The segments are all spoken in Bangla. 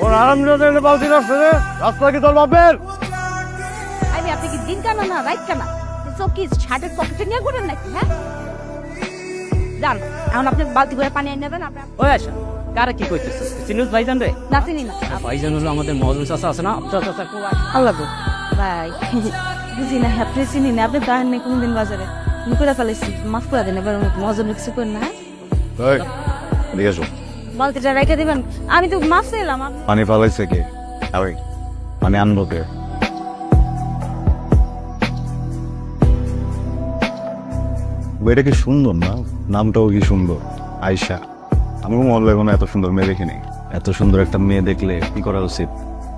ওর বালতি রাস্তা রে রাস্তা কি তোর বাপের? আমি আপনি কি দিন কানা না রাইট কানা? সব কি শার্টের পকেটে নিয়ে ঘুরেন নাকি হ্যাঁ? যান এখন আপনি বালতি করে পানি এনে নেবেন আপনি ওই আশা কারা কি চিনুস ভাইজান রে? না চিনি না। ভাইজান হলো আমাদের মহাজন চাষা আছে না? আপনার চাষা খুব আল্লাহ গো। ভাই বুঝি না আপনি চিনি না আপনি দাঁড়ান নেই কোনদিন বাজারে। আমি করে ফেলেছি মাফ করে দেন এবার মজন কিছু করেন না হ্যাঁ? এদিকে। বালতিটা রেখে দিবেন। আমি তো আপনি- পানি ফালাইছে কে? আমি পানি আনব কে? এটা কি সুন্দর না? নামটাও কি সুন্দর? আয়শা আমি মনে এত সুন্দর মেয়ে দেখিনি। এত সুন্দর একটা মেয়ে দেখলে কি করা উচিত?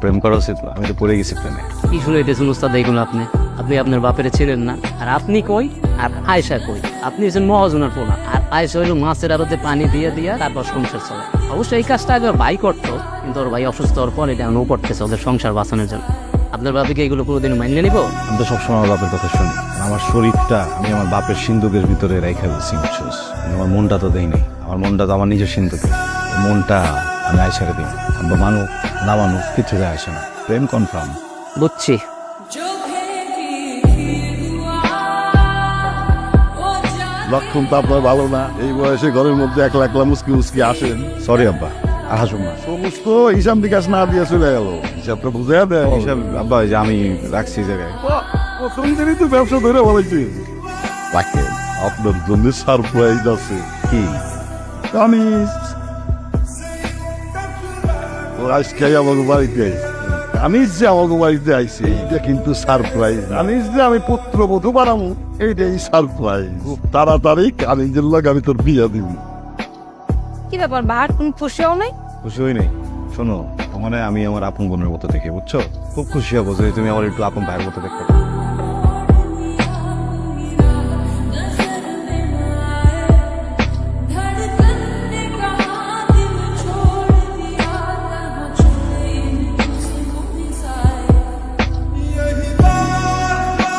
প্রেম করা উচিত আমি তো পড়ে গেছি প্রেমে। কি শুনাইতেছেন উস্তাদ এইগুলো আপনি? আপনি আপনার বাপের ছিলেন না। আর আপনি কই? আর আয়সা কই? আপনি হচ্ছেন মহাজনের পোলা। আর আয়সা হইল মাছের আড়তে পানি দিয়ে দিয়া তারপর সংসার চলে অবশ্যই এই কাজটা আগে ভাই করতো কিন্তু ওর ভাই অসুস্থ হওয়ার পর এটা ও করতেছে ওদের সংসার বাঁচানোর জন্য। আপনার বাবাকে এগুলো কোনোদিন মানিয়ে নিবো? আমি তো সবসময় আমার বাপের কথা শুনি। আমার শরীরটা আমি আমার বাপের সিন্ধুকের ভিতরে রেখে দিচ্ছি বুঝছিস আমার মনটা তো দেই নাই আমার মনটা তো আমার নিজের সিন্ধুকে মনটা আমি আয়সারে দিই। আব্বা মানুক না মানুক কিছু যায় আসে না। প্রেম কনফার্ম বুঝছি। লক্ষণ তো আপনার ভালো না। এই বয়সে ঘরের মধ্যে একলা একলা মুসকি মুসকি আসেন। সরি আব্বা আর হাসুন না সমস্ত হিসাব নিকাশ না দিয়ে চলে গেল। হিসাবটা বুঝে দেয় হিসাব আব্বা এই যে আমি রাখছি জায়গায়। প্রথম দিনই তো ব্যবসা ধরে বলেছি রাখেন আপনার জন্য সারপ্রাইজ আছে। কি? ও আজকে আমাকে বাড়িতে কামিজ যে আমাকে বাড়িতে আইছে এইটা কিন্তু সারপ্রাইজ আমি যে আমি পুত্র বধু বানাবো এইটাই সারপ্রাইজ খুব তাড়াতাড়ি কামিজের লোক আমি তোর বিয়া দিব। কি ব্যাপার বাহার কোন খুশিও নেই? খুশি হই নাই। শোনো তোমার আমি আমার আপন বোনের মতো দেখে বুঝছ? খুব খুশি হব যে তুমি আমার একটু আপন ভাইয়ের মতো দেখতে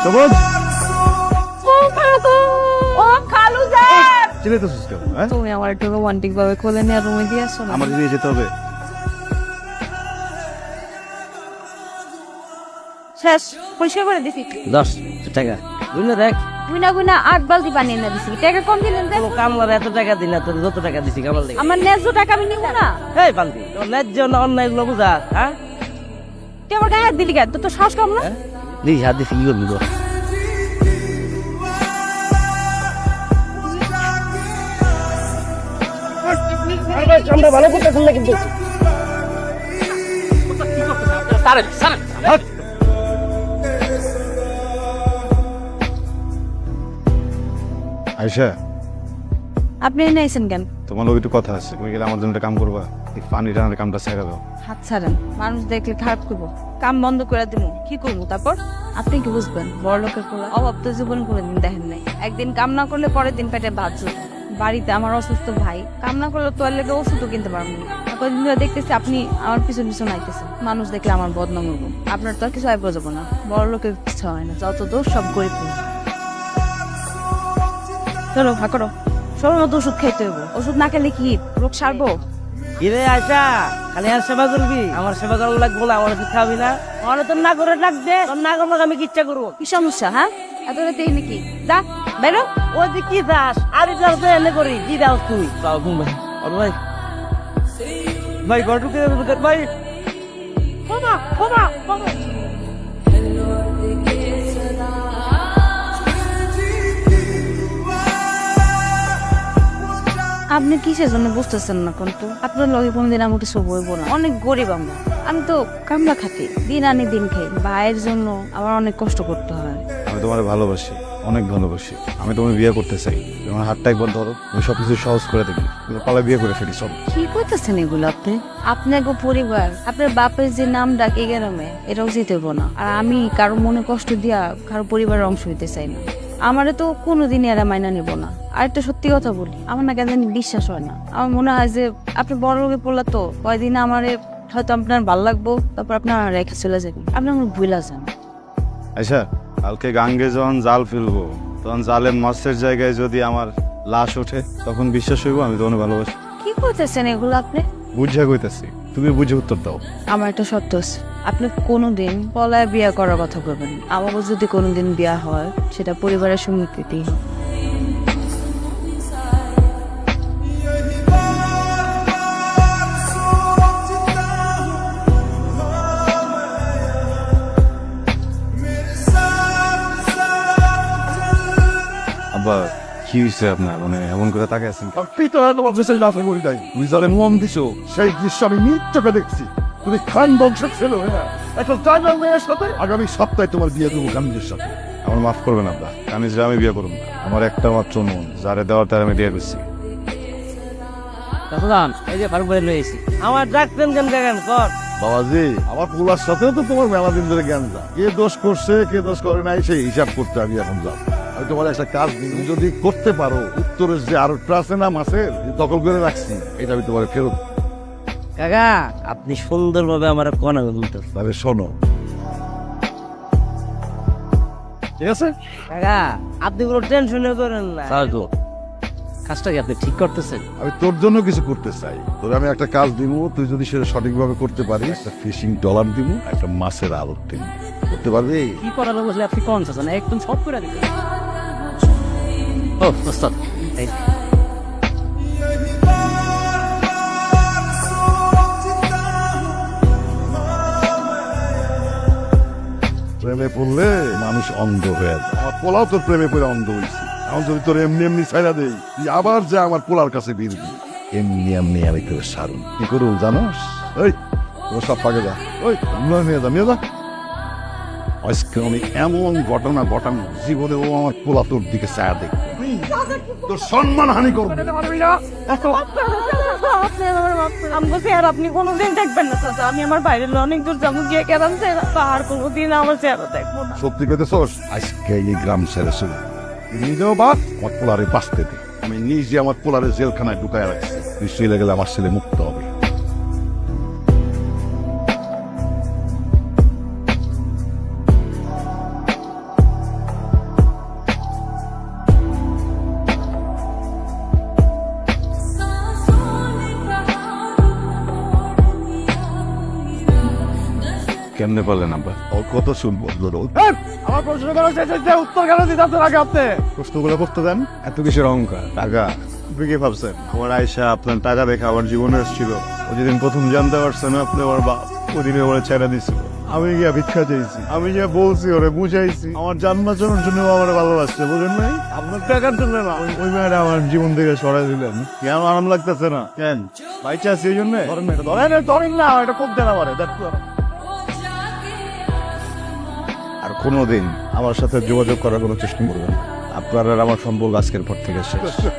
সবুজ ও খালু তো সুস্থ হ্যাঁ? তুমি আমার একটু রোমান্টিক ভাবে কোলে নিয়ে রুমে দিয়ে আসো না। আমার দিয়ে যেতে হবে। শেষ পরিষ্কার করে দিছি। দশ টাকা। বুঝলে দেখ। গুইনা গুইনা আট বালতি পানি এনে দিছি। টাকা কম দিলেন ও কামলার এত টাকা দিলা তোর যত টাকা দিছি কামাল দেখে আমার ন্যায্য টাকা আমি নিব না। এই পান্তি তোর ন্যায্য না অন্যায়গুলো বুঝা হ্যাঁ? তুই আমার গায়ে হাত দিলি কেন? তোর তো সাহস কম না? দিস হাত দিছি কি করবি তো আয়সা আপনি এনে আইছেন কেন? তোমার লোক একটু কথা আছে। তুমি গেলে আমার জন্য একটা কাম করবা। এই পানি টানার কামটা ছেড়ে দাও। হাত ছাড়েন। মানুষ দেখলে খারাপ করব। কাম বন্ধ করে দিব কি করব তারপর? আপনি কি বুঝবেন? বড় লোকের পোলা অভাব তো জীবন করে দিন দেখেন নাই। একদিন কাম না করলে পরের দিন পেটে ভাত বাড়িতে আমার অসুস্থ ভাই। কাম না করলে তোর লেগে ওষুধও কিনতে পারব না। কদিন ধরে দেখতেছি আপনি আমার পিছন পিছন আইতেছেন। মানুষ দেখলে আমার বদনাম হব। আপনার তো আর কিছু আয় বোঝাবো না। বড় লোকের কিছু হয় না। যত দোষ সব গরিব চলো ভা করো। সময় মতো ওষুধ খাইতে হইব। ওষুধ না খেলে কি? রোগ সারবো? কিরে আয়সা খালি আর সেবা করবি? আমার সেবা করার লাগবো না আমার তুই খাবি না। আমার তোর না করে ডাক দে তোর না করলে আমি কিচ্ছা করব? কি সমস্যা হ্যাঁ? এত রাতে নাকি? যা বেরো। ও যে কি দাস আর যার তো এনে করি কি দাস তুই? তাও ঘুম ভাই আর ভাই। ভাই ঘর ঢুকে ভাই। বাবা বাবা বাবা আপনি কিসের জন্য বুঝতেছেন না কিন্তু? আপনার লগে কোনদিন আমি কিছু বলব না। অনেক গরিব আমরা। আমি তো কামলা খাতি। দিন আনি দিন খাই। ভাইয়ের জন্য আমার অনেক কষ্ট করতে হয়। আমি তোমার ভালোবাসি অনেক ভালোবাসি। আমি তোমার বিয়ে করতে চাই। তোমার হাতটা একবার ধরো আমি সব কিছু সহজ করে দেখি পালা বিয়ে করে ফেলি সব কি করতেছেন এগুলো আপনি? আপনাকে পরিবার আপনার বাপের যে নাম ডাক এই গ্রামে এটাও যেতে না। আর আমি কারও মনে কষ্ট দিয়া কারও পরিবারের অংশ হইতে চাই না। আমারে তো কোনোদিনই এরা মাইনা নিব না। আর একটা সত্যি কথা বলি আমার না কেন জানি বিশ্বাস হয় না। আমার মনে হয় যে আপনি বড় লোকে পড়লা তো কয়দিন আমারে হয়তো আপনার ভালো লাগবো তারপর আপনার রেখে চলে যাবেন আপনি আমার ভুলা যান। আচ্ছা কালকে গাঙ্গে যখন জাল ফেলব তখন জালে মাছের জায়গায় যদি আমার লাশ ওঠে তখন বিশ্বাস হইব আমি তোমার ভালোবাসি। কি করতেছেন এগুলো আপনি? বুঝে কইতাছি। তুমি বুঝে উত্তর দাও। আমার একটা শর্ত আছে। আপনি কোনোদিন পলায় বিয়া করার কথা বলবেন আমাকে যদি কোনোদিন বিয়া হয়, সেটা পরিবারের সম্মতিতেই হবে কি হয়েছে আপনার? মানে এমন করে তাকে আছেন আর পিতরা তোমার দেশের লাফে করি নাই তুমি যারে মন দিছো? সেই দৃশ্য আমি চোখে দেখছি। তুমি খান বংশের ছেলে হ্যাঁ? মেয়ের সাথে আগামী সপ্তাহে তোমার বিয়ে দেবো কামিজের সাথে। আমার মাফ করবেন আব্বা আমি যে আমি বিয়ে করুন আমার একটা মাত্র মন যারে দেওয়ার তার আমি দিয়ে করছি। এই যে ফারুক ভাই আমার ডাকতেন কেন কেন? কর। বাবাজি আমার পোলার সাথেও তো তোমার মেলা দিন ধরে জ্ঞান যা কে দোষ করছে কে দোষ করে নাই সেই হিসাব করতে আমি এখন যাব। আমি তোমার একটা কাজ তুমি যদি করতে পারো উত্তরের যে আরোটা আছে না মাছের দখল করে রাখছি। এটা আমি তোমার ফেরত কাকা আপনি সুন্দরভাবে আমার কনা বলতে তবে শোনো। ঠিক আছে? কাকা আপনি কোনো টেনশনে করেন না। সাজু কাজটা কি আপনি ঠিক করতেছেন? আমি তোর জন্য কিছু করতে চাই। তোর আমি একটা কাজ দিব তুই যদি সেটা সঠিকভাবে করতে পারিস একটা ফিশিং ডলার দিব একটা মাছের আলোর দিব করতে পারবি? কি করার বসলে আপনি কোন চাচ্ছেন একদম সব করে দিবেন ও ওস্তাদ এই প্রেমে পড়লে মানুষ অন্ধ হয়ে আমার পোলাও তোর প্রেমে পড়ে অন্ধ হয়েছে এখন যদি তোর এমনি এমনি ছাইরা দেই, তুই আবার যা আমার পোলার কাছে বিরবি এমনি এমনি আমি তোর সারুন। কি করু জানোস? ওই তোর সব পাকে যা। ওই আমরা নিয়ে যা নিয়ে যা। আজকে আমি এমন ঘটনা ঘটানো জীবনে ও আমার পোলা তোর দিকে ছায়া দেখ তোর সম্মান হানি করবে। আপনি কোনোদিন দেখবেন না চাচা। আমি আমার বাইরের অনেক দূর যাব গিয়ে কেরাম চেহারা আর কোনোদিন আমার চেহারা দেখব না। সত্যি আজকে এই গ্রাম ছেড়ে শুরু নিজেও বাদ আমার পোলারে বাঁচতে দে। আমি নিজে আমার পোলারে জেলখানায় ঢুকায় রাখছি। তুই চলে গেলে আমার ছেলে মুক্ত হবে। কেমনে পারলেন আব্বা? ওর কত শুনব ধরো আমার প্রশ্ন করা শেষ হয়েছে উত্তর কেন দিতে আগে আপনি? প্রশ্নগুলো করতে দেন। এত কিসের অহংকার? টাকা? আপনি কি ভাবছেন? আমার আয়সা আপনার টাকা দেখে আমার জীবনে এসেছিল ও যেদিন প্রথম জানতে পারছেন আপনি আমার বাপ ওদিনে ওরা ছেড়ে দিছিল। আমি গিয়া ভিক্ষা চাইছি। আমি যে বলছি ওরে বুঝাইছি। আমার জন্মাচরণ জন্য আমার ভালোবাসছে বুঝেন নাই? আপনার টাকার জন্য না। ওই- ওই মেয়েটা আমার জীবন থেকে সরাই দিলেন। কেন আরাম লাগতেছে না? কেন? বাইচা আছে এই জন্য? ধরেন না এটা, ধরেন না, ধরেন না এটা খুব দেন আমারে দেখো আর কোনো দিন আমার সাথে যোগাযোগ করার কোনো চেষ্টা করবেন আপনারা আমার সম্পর্ক আজকের পর থেকে শেষ। দশটা।